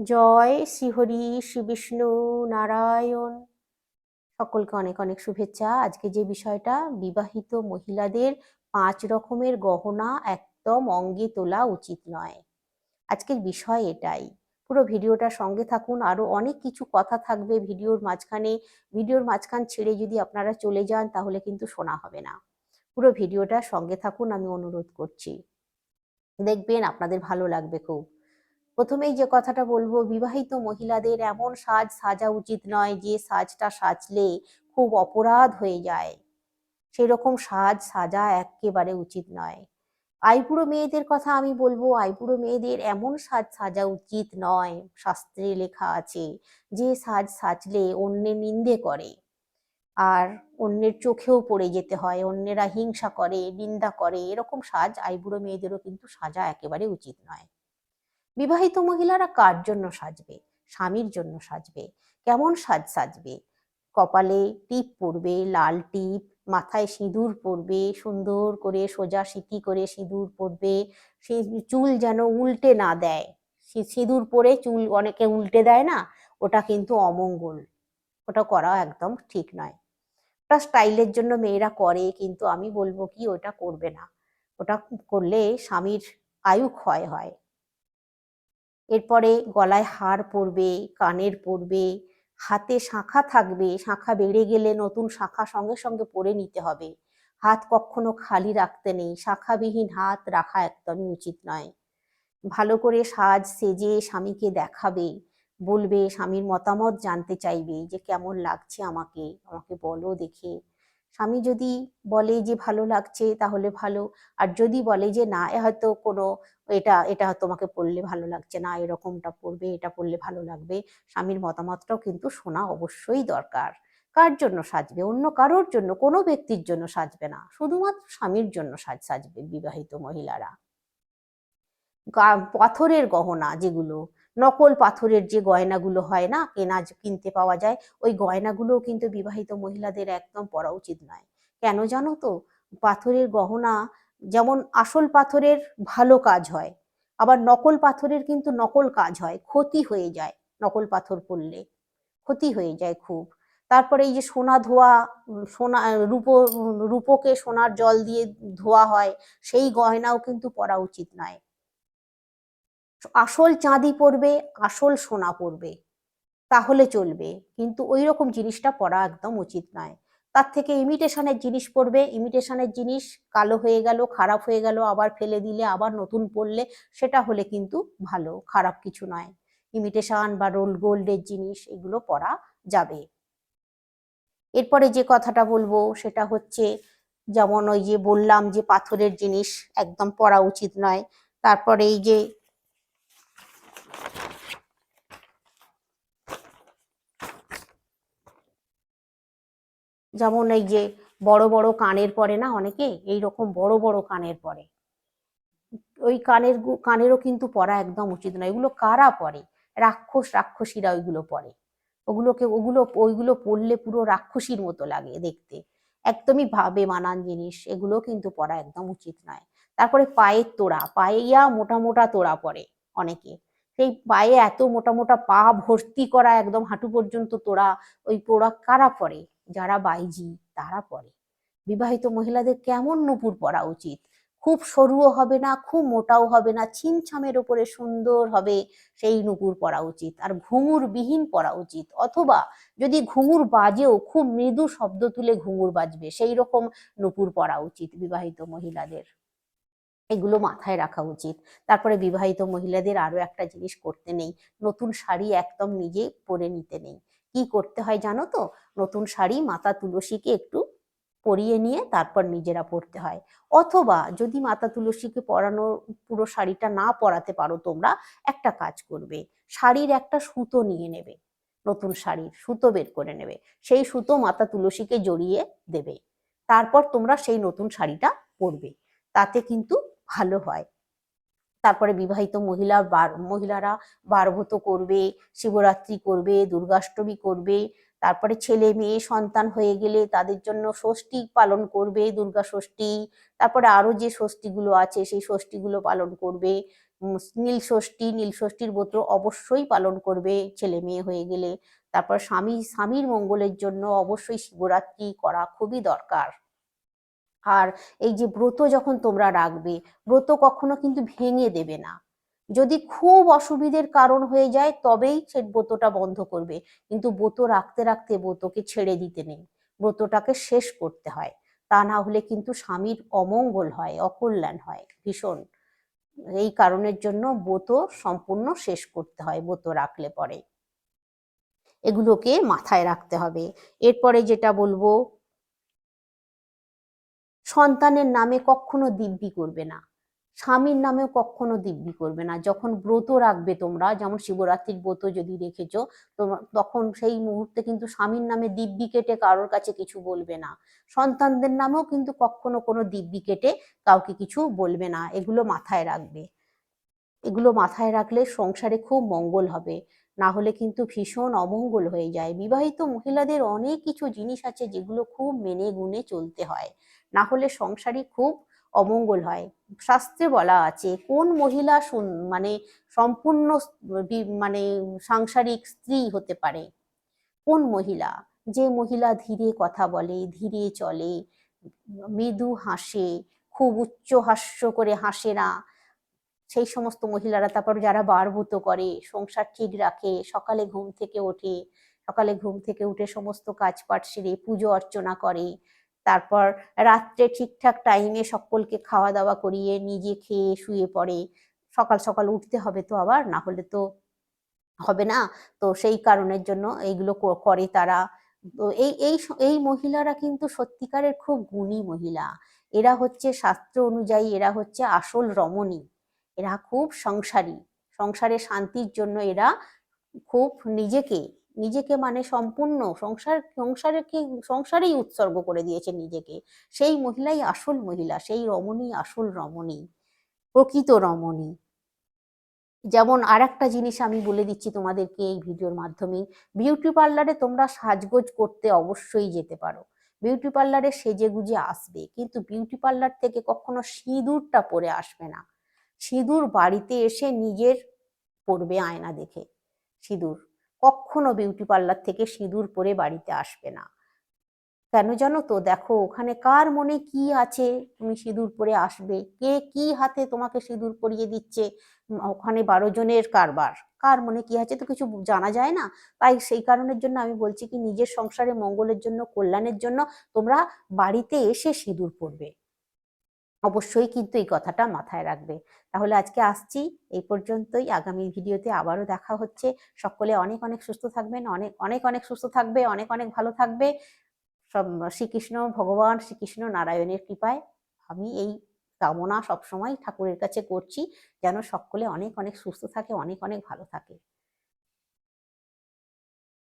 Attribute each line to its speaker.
Speaker 1: জয় শ্রীহরি, শ্রী বিষ্ণু নারায়ণ। সকলকে অনেক অনেক শুভেচ্ছা। আজকে যে বিষয়টা, বিবাহিত মহিলাদের পাঁচ রকমের গহনা একদম অঙ্গে তোলা উচিত নয়। আজকের বিষয় এটাই। পুরো ভিডিওটা সঙ্গে থাকুন। আরও অনেক কিছু কথা থাকবে ভিডিওর মাঝখানে। ভিডিওর মাঝখান ছেড়ে যদি আপনারা চলে যান, তাহলে কিন্তু শোনা হবে না। পুরো ভিডিওটা সঙ্গে থাকুন, আমি অনুরোধ করছি। দেখবেন আপনাদের ভালো লাগবে খুব। প্রথমেই যে কথাটা বলব, বিবাহিত মহিলাদের এমন সাজ সাজা উচিত নয় যে সাজটা সাজলে খুব অপরাধ হয়ে যায়। সেরকম সাজ সাজা একেবারে উচিত নয়। আইপুরো মেয়েদের কথা আমি বলব আইপুরো মেয়েদের এমন সাজ সাজা উচিত নয়, শাস্ত্রে লেখা আছে, যে সাজ সাজলে অন্যের নিন্দে করে। আর অন্যের চোখেও পড়ে যেতে হয়, অন্যেরা হিংসা করে, নিন্দা করে, এরকম সাজ আইবুড়ো মেয়েদেরও কিন্তু সাজা একেবারে উচিত নয়। বিবাহিত মহিলারা কার জন্য সাজবে? স্বামীর জন্য সাজবে? কেমন সাজ সাজবে? কপালে টিপ পরবে লাল টিপ, মাথায় সিঁদুর পরবে সুন্দর করে সোজা সিটি করে সিঁদুর পরবে চুল যেন উল্টে না দেয়। সিঁদুর পরে চুল অনেকে উল্টে দেয় না? ওটা কিন্তু অমঙ্গল। ওটা করা একদম ঠিক নয়। ওটা স্টাইলের জন্য মেয়েরা করে, কিন্তু আমি বলব কি ওটা করবে না। ওটা করলে স্বামীর আয়ু ক্ষয় হয়। এরপরে গলায় হার পরবে, কানের পরবে, হাতে শাঁখা থাকবে, শাঁখা বেড়ে গেলে নতুন শাঁখা সঙ্গে সঙ্গে পরে নিতে হবে। হাত কখনো খালি রাখতে নেই, শাখাবিহীন হাত রাখা একদমই উচিত নয়। ভালো করে সাজ, সেজে স্বামীকে দেখাবে, বলবে, স্বামীর মতামত জানতে চাইবে, যে কেমন লাগছে আমাকে আমাকে বলো দেখে। স্বামী যদি বলে যে ভালো লাগছে তাহলে ভালো, আর যদি বলে যে না হয়তো কোনো এটা এটা তোমাকে পড়লে ভালো লাগছে না, এরকমটা পড়বে, এটা পড়লে ভালো লাগবে। স্বামীর মতামতটাও কিন্তু শোনা অবশ্যই দরকার। কার জন্য সাজবে? অন্য কারোর জন্য, কোনো ব্যক্তির জন্য সাজবে না। শুধুমাত্র স্বামীর জন্য সাজ, সাজবে বিবাহিত মহিলারা। পাথরের গহনা যেগুলো, নকল পাথরের যে গয়নাগুলো হয় না, কেনা, কিনতে পাওয়া যায়, ওই গয়নাগুলোও কিন্তু বিবাহিত মহিলাদের একদম পরা উচিত নয়। কেন জানো তো? পাথরের গহনা যেমন আসল পাথরের ভালো কাজ হয়, আবার নকল পাথরের কিন্তু নকল কাজ হয়, ক্ষতি হয়ে যায় নকল পাথর পরলে ক্ষতি হয়ে যায় খুব। তারপরে এই যে সোনা ধোয়া সোনা, রূপো রূপোকে সোনার জল দিয়ে ধোয়া হয়, সেই গয়নাও কিন্তু পরা উচিত নয়। আসল চাঁদি পরবে আসল সোনা পরবে তাহলে চলবে, কিন্তু ওই রকম জিনিসটা পরা একদম উচিত নয়। তার থেকে ইমিটেশনের জিনিস পড়বে। ইমিটেশনের জিনিস কালো হয়ে গেল, খারাপ হয়ে গেল, আবার ফেলে দিলে, আবার নতুন পড়লে, সেটা হলে কিন্তু ভালো, খারাপ কিছু নয়। ইমিটেশন বা রোল গোল্ডের জিনিস এগুলো পরা যাবে। এরপরে যে কথাটা বলব, সেটা হচ্ছে যেমন ওই যে বললাম যে পাথরের জিনিস একদম পরা উচিত নয়। তারপরে এই যে যেমন এই যে বড় বড় কানের পরে না অনেকে এই রকম বড় বড় কানের পরে। ওই কানের কানেরও কিন্তু পরা একদম উচিত নয়। এগুলো কারা পরে? রাক্ষস, রাক্ষসীরা ওইগুলো পরে। ওগুলোকে, ওগুলো, ওইগুলো পরলে পুরো রাক্ষসীর মতো লাগে দেখতে। একদমই ভাবে মানান জিনিস, এগুলো কিন্তু পরা একদম উচিত নয়। তারপরে পায়ের তোড়া পায়েয়া মোটা মোটা তোড়া পরে অনেকে। সেই পায়ে এত মোটা মোটা পা ভর্তি করা, একদম হাঁটু পর্যন্ত তোড়া, ওই পোড়া কারা পরে? যারা বাইজি, তারা পরে। বিবাহিত মহিলাদের কেমন নুপুর পরা উচিত? খুব সরুও হবে না, খুব মোটাও হবে না, ছিমছামের ওপরে সুন্দর হবে সেই নুপুর পরা উচিত। আর ঘুঙুর বিহীন পরা উচিত। অথবা যদি ঘুঙুর বাজেও, খুব মৃদু শব্দ তুলে ঘুঙুর বাজবে, সেই রকম নুপুর পরা উচিত বিবাহিত মহিলাদের। এগুলো মাথায় রাখা উচিত। তারপরে বিবাহিত মহিলাদের আরও একটা জিনিস করতে নেই। নতুন শাড়ি একদম নিজে পরে নিতে নেই। কি করতে হয় জানো তো? নতুন শাড়ি, মাতা তুলসীকে একটু পরিয়ে নিয়ে তারপর নিজেরা পরতে হয়। অথবা যদি মাতা তুলসীকে পরানো, পুরো শাড়িটা না পরাতে পারো তোমরা, একটা কাজ করবে। শাড়ির একটা সুতো নিয়ে নেবে। নতুন শাড়ির সুতো বের করে নেবে। সেই সুতো মাতা তুলসীকে জড়িয়ে দেবে। তারপর তোমরা সেই নতুন শাড়িটা পরবে। তাতে কিন্তু ভালো হয়। তারপরে বিবাহিত মহিলা মহিলারা বারভূত করবে, শিবরাত্রি করবে, দুর্গাষ্টমী করবে, তারপরে ছেলে মেয়ে, সন্তান হয়ে গেলে তাদের জন্য ষষ্ঠী পালন করবে, দুর্গা ষষ্ঠী, তারপরে আরও যে ষষ্ঠীগুলো আছে সেই ষষ্ঠীগুলো পালন করবে নীল ষষ্ঠী, নীল ষষ্ঠীর ব্রত অবশ্যই পালন করবে ছেলে মেয়ে হয়ে গেলে, তারপর স্বামী, স্বামীর মঙ্গলের জন্য অবশ্যই শিবরাত্রি করা খুবই দরকার। আর এই যে ব্রত যখন তোমরা রাখবে, ব্রত কখনো কিন্তু ভেঙে দেবে না। যদি খুব অসুবিধের কারণ হয়ে যায়, তবেই সে ব্রতটা বন্ধ করবে। কিন্তু ব্রত রাখতে রাখতে ব্রতকে ছেড়ে দিতে নেই। ব্রতটাকে শেষ করতে হয়। তা না হলে কিন্তু স্বামীর অমঙ্গল হয়, অকল্যাণ হয়, ভীষণ। এই কারণের জন্য ব্রত সম্পূর্ণ শেষ করতে হয়, ব্রত রাখলে পরে। এগুলোকে মাথায় রাখতে হবে। এরপরে যেটা বলব সন্তানের নামে কখনো দিব্যি করবে না। স্বামীর নামেও কখনো দিব্যি করবে না। যখন ব্রত রাখবে তোমরা, যেমন শিবরাত্রির ব্রত যদি রেখেছ তখন সেই মুহূর্তে কিন্তু স্বামীর নামে দিব্যি কেটে কারোর কাছে কিছু বলবে না। সন্তানদের নামেও কিন্তু কখনো কোনো দিব্যি কেটে কাউকে কিছু বলবে না। এগুলো মাথায় রাখবে। এগুলো মাথায় রাখলে সংসারে খুব মঙ্গল হবে। না হলে কিন্তু ভীষণ অমঙ্গল হয়ে যায়। বিবাহিত মহিলাদের অনেক কিছু জিনিস আছে যেগুলো খুব মেনে গুনে চলতে হয়। না হলে সংসারে খুব অমঙ্গল হয়। শাস্ত্রে বলা আছে, কোন মহিলা মানে সম্পূর্ণ মানে সাংসারিক স্ত্রী হতে পারে? কোন মহিলা? যে মহিলা ধীরে কথা বলে, ধীরে চলে, মৃদু হাসে, খুব উচ্চ হাস্য করে হাসে না, সেই সমস্ত মহিলারা তারপর যারা বারভূত করে, সংসার ঠিক রাখে, সকালে ঘুম থেকে ওঠে, সকালে ঘুম থেকে উঠে সমস্ত কাজ পাট সেরে পুজো অর্চনা করে তারপর রাত্রে ঠিকঠাক টাইমে সকলকে খাওয়া দাওয়া করিয়ে নিজে খেয়ে শুয়ে পড়ে। সকাল সকাল উঠতে হবে তো আবার, না হলে তো হবে না। তো সেই কারণের জন্য এইগুলো করে তারা। তো এই এই এই মহিলারা কিন্তু সত্যিকারের খুব গুণী মহিলা। এরা হচ্ছে শাস্ত্র অনুযায়ী এরা হচ্ছে আসল রমণী। এরা খুব সংসারী। সংসারে শান্তির জন্য এরা খুব নিজেকে নিজেকে মানে সম্পূর্ণ সংসার, সংসারকে, সংসারেই উৎসর্গ করে দিয়েছে নিজেকে। সেই মহিলাই আসল মহিলা, সেই রমণী আসল রমণী, প্রকৃত রমণী। যেমন আর একটা জিনিস আমি বলে দিচ্ছি তোমাদেরকে এই ভিডিওর মাধ্যমে, বিউটি পার্লারে তোমরা সাজগোজ করতে অবশ্যই যেতে পারো। বিউটি পার্লারে সেজে গুজে আসবে, কিন্তু বিউটি পার্লার থেকে কখনো সিঁদুরটা পরে আসবে না। সিঁদুর বাড়িতে এসে নিজের পরবে আয়না দেখে, সিঁদুর। কখনো বিউটি পার্লার থেকে সিঁদুর পরে বাড়িতে আসবে না। কেন জানো তো? দেখো, ওখানে কার মনে কি আছে? তুমি সিঁদুর পরে আসবে। কে কি হাতে তোমাকে সিঁদুর পরিয়ে দিচ্ছে? ওখানে বারো জনের কারবার। কার মনে কি আছে তো কিছু জানা যায় না? তাই সেই কারণের জন্য আমি বলছি কি, নিজের সংসারে মঙ্গলের জন্য, কল্যাণের জন্য তোমরা বাড়িতে এসে সিঁদুর পরবে। অবশ্যই কিন্তু এই কথাটা মাথায় রাখবে। তাহলে আজকে আসছি, এই পর্যন্তই। আগামী ভিডিওতে আবারও দেখা হচ্ছে। সকলে অনেক অনেক সুস্থ থাকবেন, অনেক অনেক অনেক সুস্থ থাকবে, অনেক অনেক ভালো থাকবে। সব, শ্রীকৃষ্ণ ভগবান, শ্রীকৃষ্ণ নারায়ণের কৃপায় আমি এই কামনা সবসময় ঠাকুরের কাছে করছি, যেন সকলে অনেক অনেক সুস্থ থাকে, অনেক অনেক ভালো থাকে।